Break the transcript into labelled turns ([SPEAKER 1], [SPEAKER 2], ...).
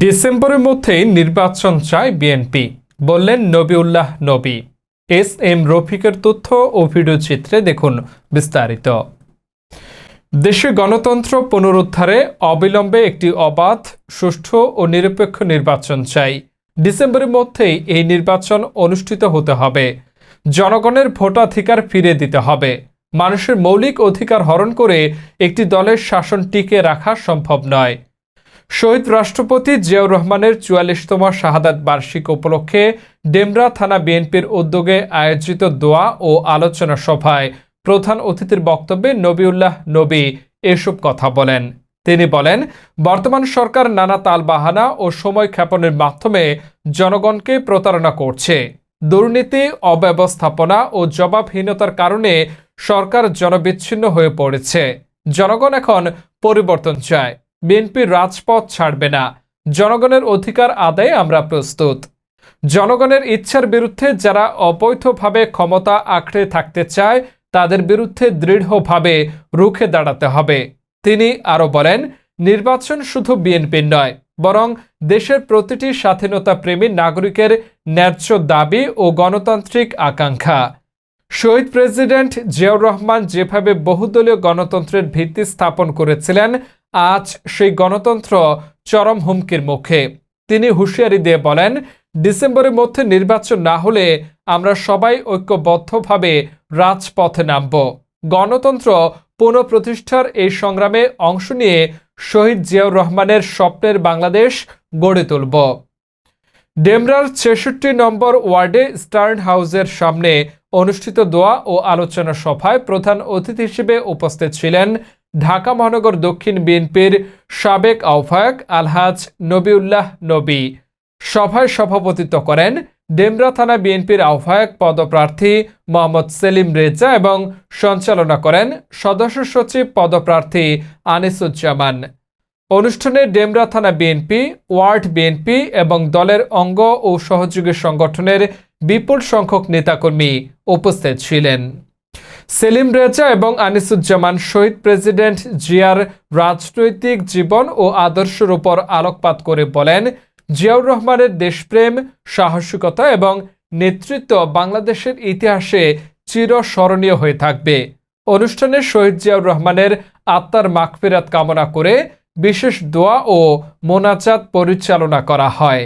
[SPEAKER 1] ডিসেম্বরের মধ্যেই নির্বাচন চায় বিএনপি, বললেন নবিউল্লাহ নবী। এস এম রফিকের তথ্য ও ভিডিও চিত্রে দেখুন বিস্তারিত। দেশে গণতন্ত্র পুনরুদ্ধারে অবিলম্বে একটি অবাধ, সুষ্ঠু ও নিরপেক্ষ নির্বাচন চাই। ডিসেম্বরের মধ্যেই এই নির্বাচন অনুষ্ঠিত হতে হবে। জনগণের ভোটাধিকার ফিরে দিতে হবে। মানুষের মৌলিক অধিকার হরণ করে একটি দলের শাসন টিকে রাখা সম্ভব নয়। শহীদ রাষ্ট্রপতি জিয়াউর রহমানের চুয়াল্লিশতম শাহাদাত বার্ষিক উপলক্ষে ডেমরা থানা বিএনপির উদ্যোগে আয়োজিত দোয়া ও আলোচনা সভায় প্রধান অতিথির বক্তব্যে নবিউল্লাহ নবী এসব কথা বলেন। তিনি বলেন, বর্তমান সরকার নানা তালবাহানা ও সময় ক্ষেপণের মাধ্যমে জনগণকে প্রতারণা করছে। দুর্নীতি, অব্যবস্থাপনা ও জবাবহীনতার কারণে সরকার জনবিচ্ছিন্ন হয়ে পড়েছে। জনগণ এখন পরিবর্তন চায়। বিএনপি রাজপথ ছাড়বে না। জনগণের অধিকার আদায়ে আমরা প্রস্তুত। জনগণের ইচ্ছার বিরুদ্ধে যারা অবৈধভাবে ক্ষমতা আঁকড়ে থাকতে চায়, তাদের বিরুদ্ধে দৃঢ়ভাবে রুখে দাঁড়াতে হবে। তিনি আরও বলেন, নির্বাচন শুধু বিএনপির নয়, বরং দেশের প্রতিটি স্বাধীনতা প্রেমী নাগরিকের ন্যায্য দাবি ও গণতান্ত্রিক আকাঙ্ক্ষা। শহীদ প্রেসিডেন্ট জিয়াউর রহমান যেভাবে বহুদলীয় গণতন্ত্রের ভিত্তি স্থাপন করেছিলেন আজ সেই গণতন্ত্র চরম হুমকির মুখে। তিনি হুঁশিয়ারি দিয়ে বলেন, ডিসেম্বরের মধ্যে নির্বাচন না হলে আমরা সবাই ঐক্যবদ্ধভাবে রাজপথে নামব। গণতন্ত্র পুনঃপ্রতিষ্ঠার এই সংগ্রামে অংশ নিয়ে শহীদ জিয়াউর রহমানের স্বপ্নের বাংলাদেশ গড়ে তুলব। ডেমরার ছেষট্টি নম্বর ওয়ার্ডে স্টার্ন হাউসের সামনে অনুষ্ঠিত দোয়া ও আলোচনা সভায় প্রধান অতিথি হিসেবে উপস্থিত ছিলেন ঢাকা মহানগর দক্ষিণ বিএনপির সাবেক আহ্বায়ক আলহাজ নবিউল্লাহ নবী। সভায় সভাপতিত্ব করেন ডেমরা থানা বিএনপির আহ্বায়ক পদপ্রার্থী মোহাম্মদ সেলিম রেজা এবং সঞ্চালনা করেন সদস্য সচিব পদপ্রার্থী আনিসুজ্জামান। অনুষ্ঠানে ডেমরা থানা বিএনপি, ওয়ার্ড বিএনপি এবং দলের অঙ্গ ও সহযোগী সংগঠনের বিপুল সংখ্যক নেতাকর্মী উপস্থিত ছিলেন। সেলিম রেজা এবং আনিসুজ্জামান শহীদ প্রেসিডেন্ট জিয়ার রাজনৈতিক জীবন ও আদর্শের উপর আলোকপাত করে বলেন, জিয়াউর রহমানের দেশপ্রেম, সাহসিকতা এবং নেতৃত্ব বাংলাদেশের ইতিহাসে চিরস্মরণীয় হয়ে থাকবে। অনুষ্ঠানে শহীদ জিয়াউর রহমানের আত্মার মাগফিরাত কামনা করে বিশেষ দোয়া ও মোনাজাত পরিচালনা করা হয়।